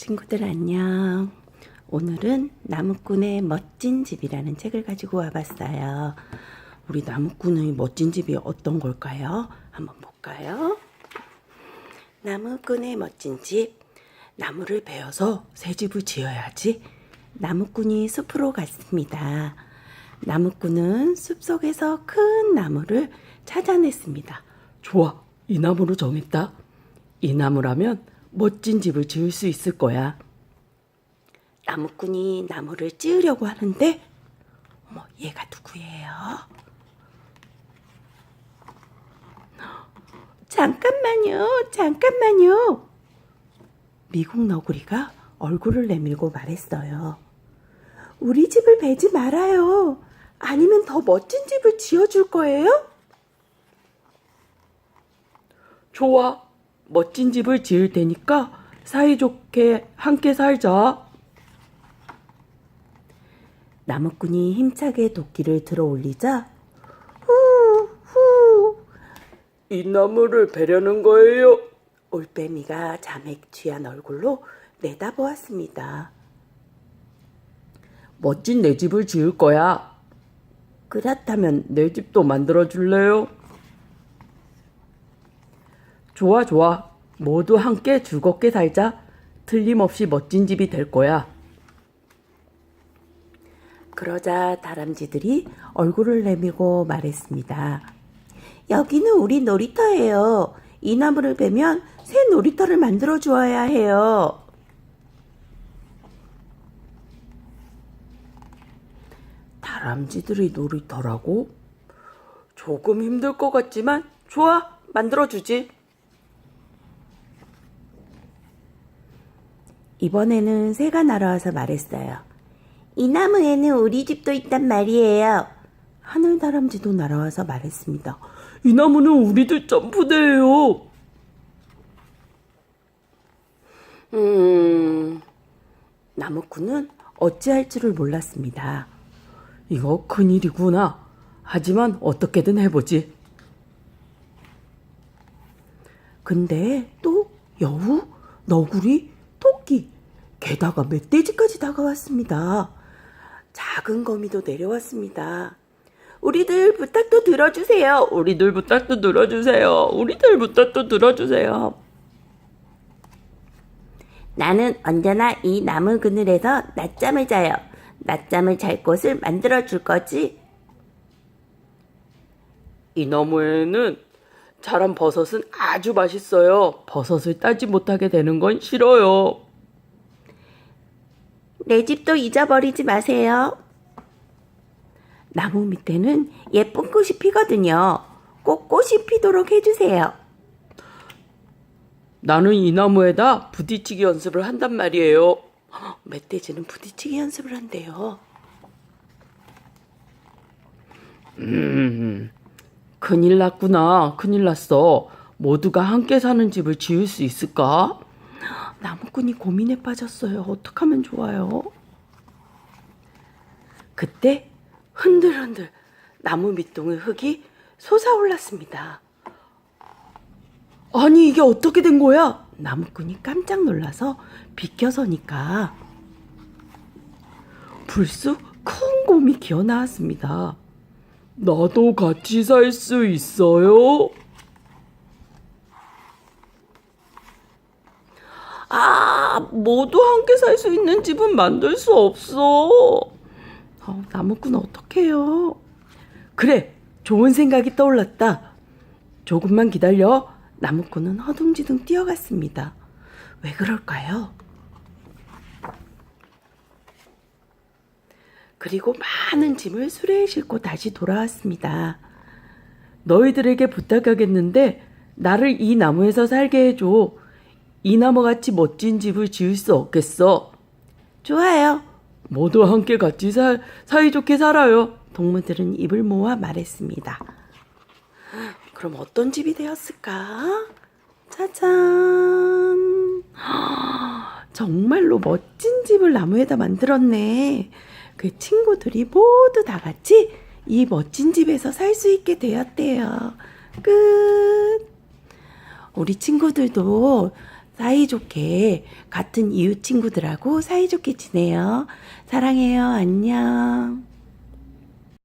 친구들 안녕. 오늘은 나무꾼의 멋진 집이라는 책을 가지고 와봤어요. 우리 나무꾼의 멋진 집이 어떤 걸까요? 한번 볼까요? 나무꾼의 멋진 집. 나무를 베어서 새 집을 지어야지. 나무꾼이 숲으로 갔습니다. 나무꾼은 숲속에서 큰 나무를 찾아냈습니다. 좋아, 이 나무로 정했다. 이 나무라면 멋진 집을 지을 수 있을 거야. 나무꾼이 나무를 찌으려고 하는데, 어머, 얘가 누구예요? 잠깐만요, 잠깐만요. 미국 너구리가 얼굴을 내밀고 말했어요. 우리 집을 베지 말아요. 아니면 더 멋진 집을 지어줄 거예요? 좋아, 멋진 집을 지을 테니까 사이좋게 함께 살자. 나무꾼이 힘차게 도끼를 들어 올리자, 후, 후, 이 나무를 베려는 거예요. 올빼미가 잠에 취한 얼굴로 내다보았습니다. 멋진 내 집을 지을 거야. 그렇다면 내 집도 만들어 줄래요? 좋아, 좋아. 모두 함께 즐겁게 살자. 틀림없이 멋진 집이 될 거야. 그러자 다람쥐들이 얼굴을 내밀고 말했습니다. 여기는 우리 놀이터예요. 이 나무를 베면 새 놀이터를 만들어 주어야 해요. 다람쥐들이 놀이터라고? 조금 힘들 것 같지만 좋아, 만들어 주지. 이번에는 새가 날아와서 말했어요. 이 나무에는 우리 집도 있단 말이에요. 하늘 다람쥐도 날아와서 말했습니다. 이 나무는 우리들 점프대예요. 음, 나무꾼은 어찌할 줄을 몰랐습니다. 이거 큰일이구나. 하지만 어떻게든 해보지. 근데 또 여우, 너구리, 토끼, 게다가 멧돼지까지 다가왔습니다. 작은 거미도 내려왔습니다. 우리들 부탁도 들어주세요. 우리들 부탁도 들어주세요. 우리들 부탁도 들어주세요. 나는 언제나 이 나무 그늘에서 낮잠을 자요. 낮잠을 잘 곳을 만들어 줄 거지. 이 나무에는 자란 버섯은 아주 맛있어요. 버섯을 따지 못하게 되는 건 싫어요. 내 집도 잊어버리지 마세요. 나무 밑에는 예쁜 꽃이 피거든요. 꼭 꽃이 피도록 해주세요. 나는 이 나무에다 부딪히기 연습을 한단 말이에요. 멧돼지는 부딪히기 연습을 한대요. 큰일 났구나. 큰일 났어. 모두가 함께 사는 집을 지을 수 있을까? 나무꾼이 고민에 빠졌어요. 어떡하면 좋아요? 그때 흔들흔들 나무 밑동의 흙이 솟아올랐습니다. 아니, 이게 어떻게 된 거야? 나무꾼이 깜짝 놀라서 비켜서니까 불쑥 큰 곰이 기어 나왔습니다. 나도 같이 살 수 있어요? 아, 모두 함께 살 수 있는 집은 만들 수 없어. 어, 나무꾼 어떡해요? 그래, 좋은 생각이 떠올랐다. 조금만 기다려. 나무꾼은 허둥지둥 뛰어갔습니다. 왜 그럴까요? 그리고 많은 짐을 수레에 싣고 다시 돌아왔습니다. 너희들에게 부탁하겠는데 나를 이 나무에서 살게 해줘. 이 나무같이 멋진 집을 지을 수 없겠어. 좋아요. 모두 함께 같이 사, 사이좋게 살아요. 동무들은 입을 모아 말했습니다. 그럼 어떤 집이 되었을까? 짜잔! 정말로 멋진 집을 나무에다 만들었네. 그 친구들이 모두 다 같이 이 멋진 집에서 살 수 있게 되었대요. 끝! 우리 친구들도 사이좋게 같은 이웃 친구들하고 사이좋게 지내요. 사랑해요. 안녕.